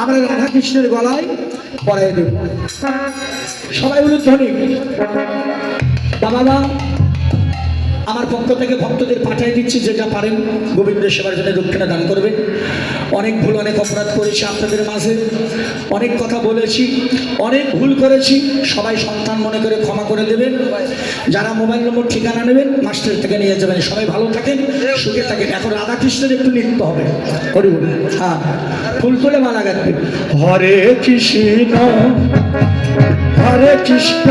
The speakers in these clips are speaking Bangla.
আমরা রাধা কৃষ্ণের গলায় পড়াই দেব। সবাই উলুধ্বনি বাবা আমার পক্ষ থেকে ভক্তদের পাঠিয়ে দিচ্ছি যেটা পারেন গোবিন্দের সেবার জন্য দক্ষিণা দান করবেন অনেক ভুল, অনেক অপরাধ করেছি আপনাদের মাঝে। অনেক কথা বলেছি, অনেক ভুল করেছি, সবাই সন্তান মনে করে ক্ষমা করে দেবেন। যারা মোবাইল নম্বর ঠিকানা নেবেন, মাস্টার থেকে নিয়ে যাবেন। সবাই ভালো থাকেন, সুখে থাকেন। এখন রাধাকৃষ্ণের একটু নৃত্য হবে। হরি বল। হ্যাঁ ফুল তুলে মালা গাঁথবে। হরে কৃষ্ণ হরে কৃষ্ণ।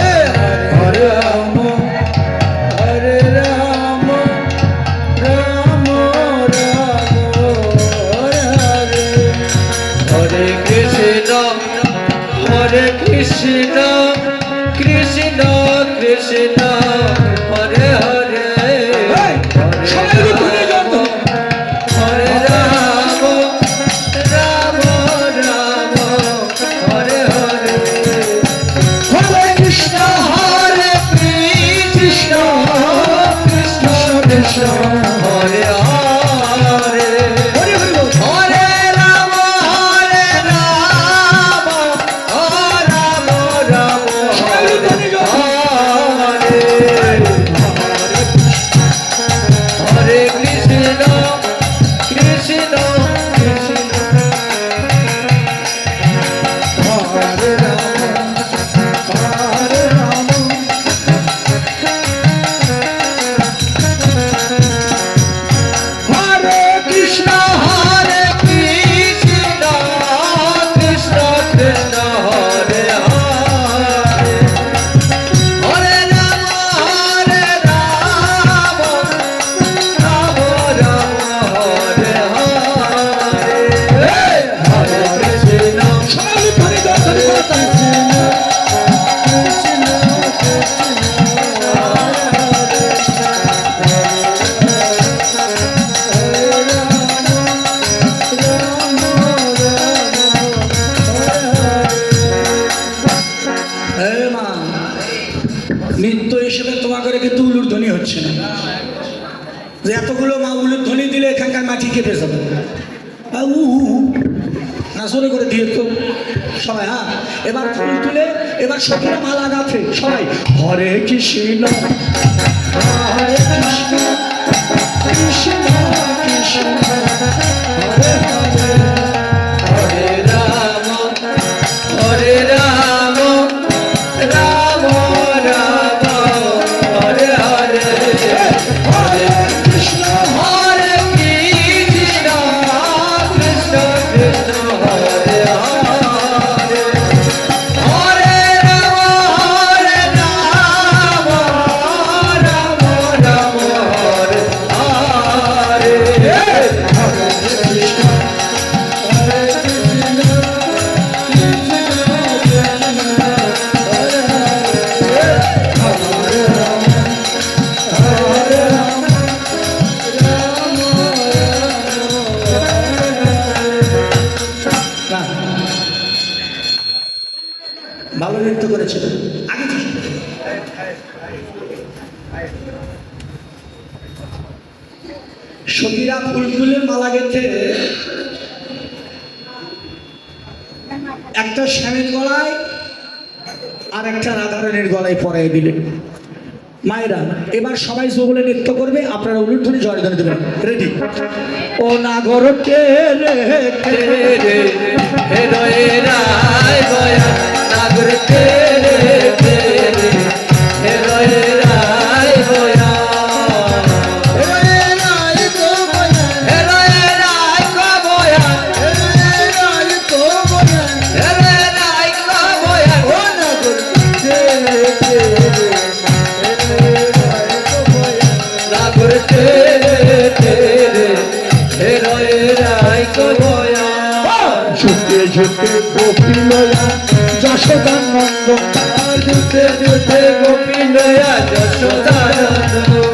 হিসেবে তোমাকে কিন্তু উলুর ধ্বনি হচ্ছে না যে এতগুলো মা উলুর ধ্বনি দিলে এখানকার মাটি কেঁপে যাবে আ, উ, উ, উ। না সরে করে দিয়ে তো সবাই হ্যাঁ এবার ফুল তুলে এবার সখীরা মালা গাছে সবাই হরে কৃষ্ণ হরে কৃষ্ণ কৃষ্ণ কৃষ্ণ হরে হরে আগে মালা একটা শ্যামের গলায় আর একটা রাধারানীর গলায় পরাই দিলেন মায়েরা এবার সবাই জবলে নৃত্য করবে আপনারা জয় ধরে দেবেন রেডি ও নাগর কে রে রে কে গোপিনয়া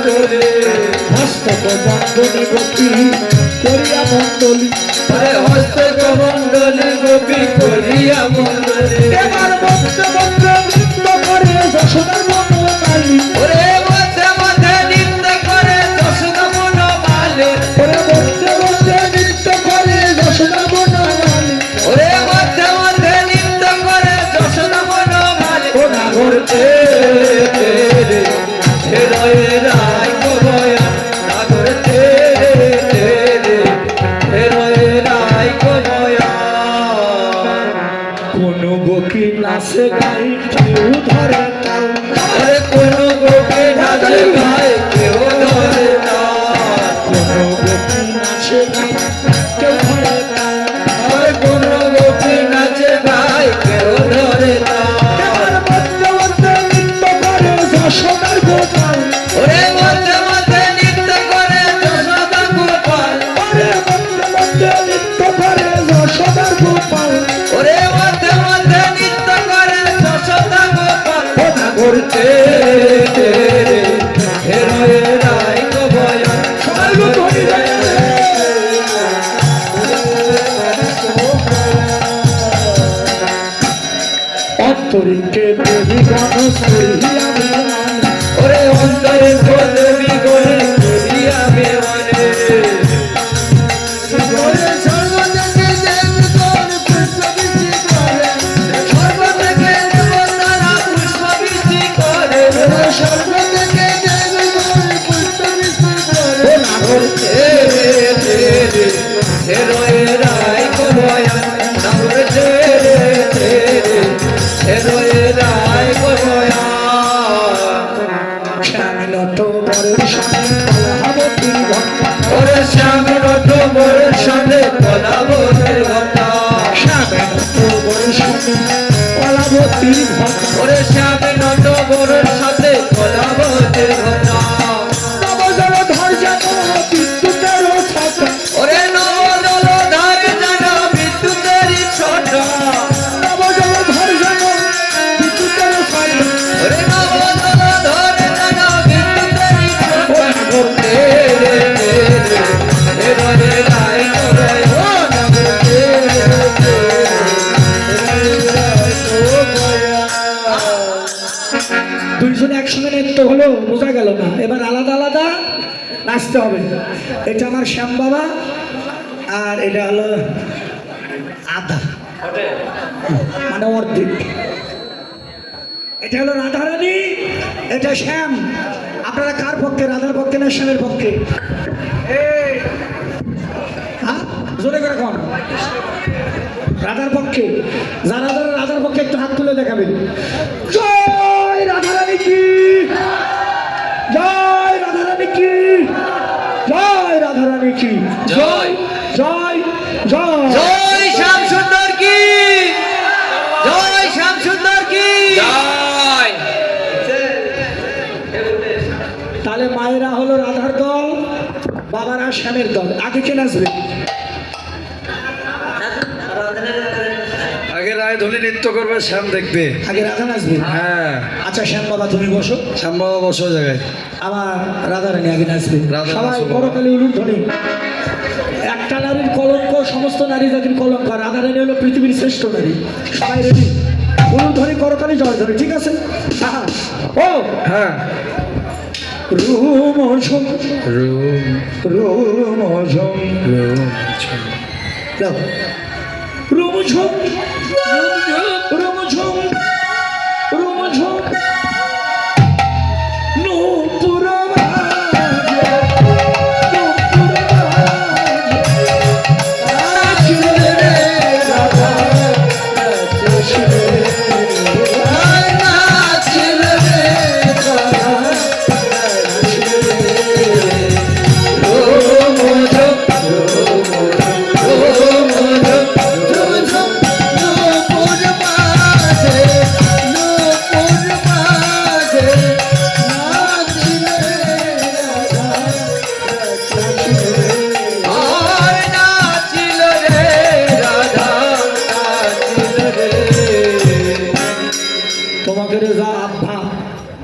বন্ধনে হস্তক বন্ধনে গতি করিয়া মঙ্গলি। ওরে হস্তক বন্ধনে গোপী করিয়া বন্ধনে এবার মধ্যে নৃত্য করে যশোদার গোপী নাচে ধরে অন্তরিকে দেবী গণ সরিয়া ওরে শ্যাম রথ মোরের সাথে কলাবতের ঘটা এটা আমার শ্যাম বাবা আর এটা হলো আধা মানে অর্ধেক। এটা হলো রাধারানী এটা শ্যাম। আপনারা কার পক্ষে? রাধার পক্ষে না শ্যামের পক্ষে? হ্যাঁ জোরে করে কন। রাধার পক্ষে। যারা যারা রাধার পক্ষে একটু হাত তুলে দেখাবেন। জয় রাধারানী কি? জয় রাধারানী কি? জয় রাধারানী কি? জয়। জয় জয়। জয় শ্যাম সুন্দর কি? জয় শ্যাম সুন্দর কি? জয়। তাহলে মায়েরা হলো রাধার দল বাবারা শ্যামের দল। আগে কে নাচবে? আগে রায়ধনী নৃত্য করবে শ্যাম দেখবে। আগে রাধা নাচবে? হ্যাঁ। আচ্ছা শ্যাম বাবা তুমি বসো। শ্যাম বাবা বসো জায়গায়। আমার রাধারানী আগে নাচবে। রাধা সবাই। করতালি উলুর ধ্বনি একটা নারীর কলঙ্ক সমস্ত নারী জাতির কলঙ্ক আর রাধারানী হলো পৃথিবীর শ্রেষ্ঠ নারী। সবাই রেডি উলুর ধ্বনি করতালি জয় ধ্বনি ঠিক আছে? আহা। ও! হ্যাঁ। রুম ঝুম রুম রুম ঝুম রুম। রুম ঝুম রুম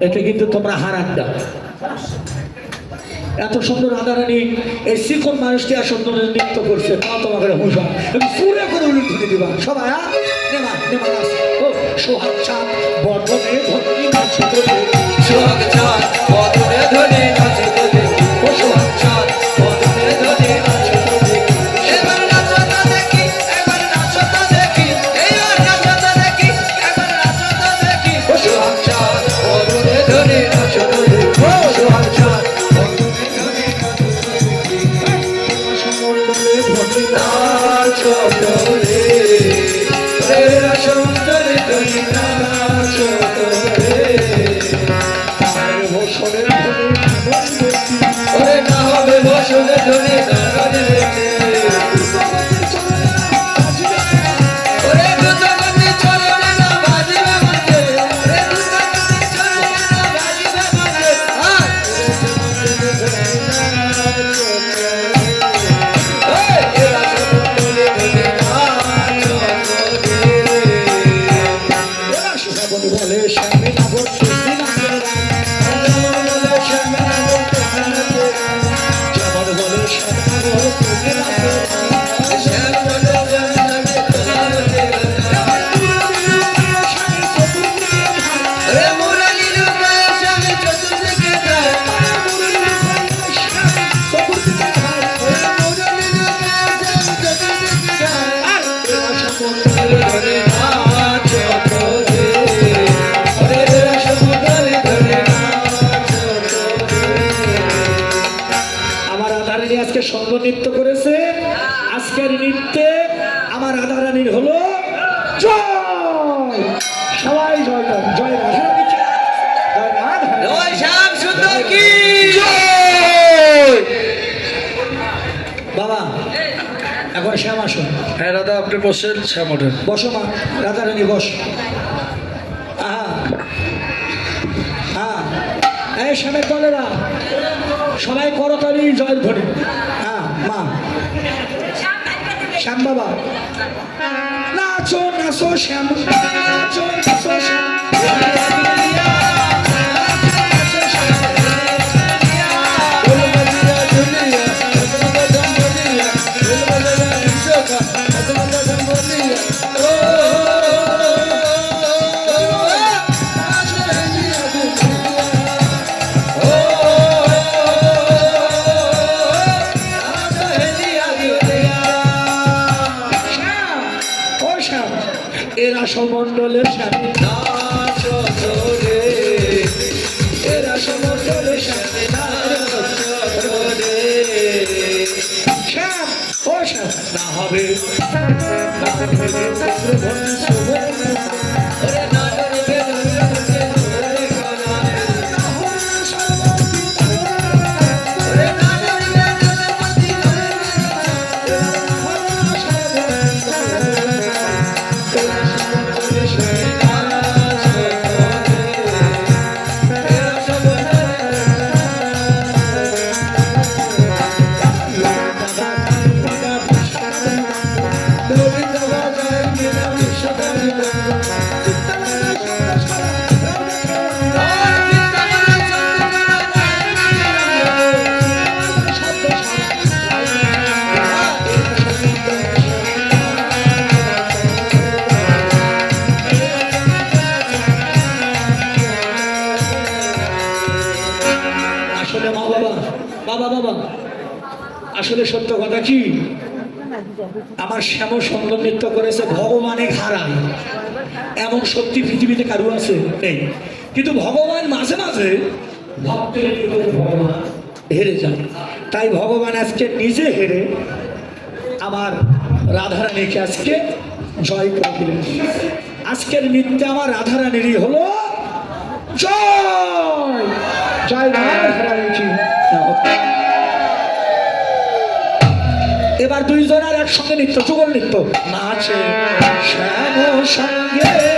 একে কিন্তু তোমরা হারান না এত সুন্দর রাধারানী এই শিখন মানুষটি আর সুন্দর নৃত্য করছে তা তোমাকে হুঁসা পুরে করে উলুট দিবা। সবাই হ্যাঁ? নেমা নেমা ও, সোহাগ চাঁদ বর্ধনে ধনী সোহাগ চাঁদ বদনে ধনে আপনি বসেন, শ্যাম ওঠেন। বসো মা, রাধারানী, বস। আহা। হ্যাঁ এই শ্যামের দলেরা, সবাই করতালি জয়ের ধরে হ্যাঁ মা। শ্যাম বাবা। নাচো নাচো শ্যাম, নাচো নাচো শ্যাম। এরা সমন্ডলের স্বামী এরা সমন্ডলের স্বামী শ্যাম ও শ্যাম না হবে না হবে। বাবা বাবা, আসলে সত্য কথা কি? আমার শ্যাম সুন্দর নৃত্য করেছে ভগবানে হারায় এমন সত্যি পৃথিবীতে কারু আছে? নেই। কিন্তু ভগবান মাঝে মাঝে ভক্তের ভগবান হেরে যায়। তাই ভগবান আজকে নিজে হেরে আমার রাধারানীকে আজকে জয় করে দিলেন। আজকের নৃত্যে আমার রাধারানীরই হলো জয়! জয় রাধারানী এবার দুইজন আর একসঙ্গে নৃত্য যুগল নৃত্য। নাচে শ্যাম সঙ্গে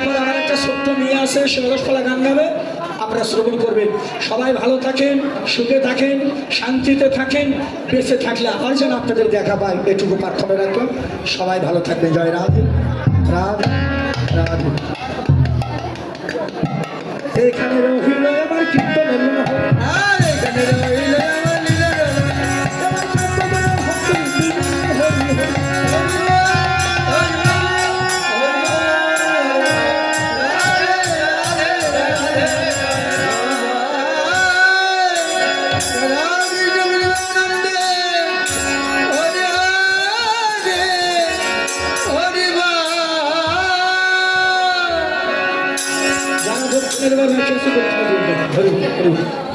এরপর আর একটা ছোট্ট নিয়ে আসে শিবরসফলা গান গাবে। আপনারা শ্রবণ করবেন। সবাই ভালো থাকেন, সুখে থাকেন, শান্তিতে থাকেন, বেঁচে থাকলে আবার যেন আপনাদের দেখা পাই। এটুকু প্রার্থনা রাখলাম। সবাই ভালো থাকবেন। জয় রাধে। রাধে। রাধে। এখানে রহিল আমার কীর্তনের দিয়ে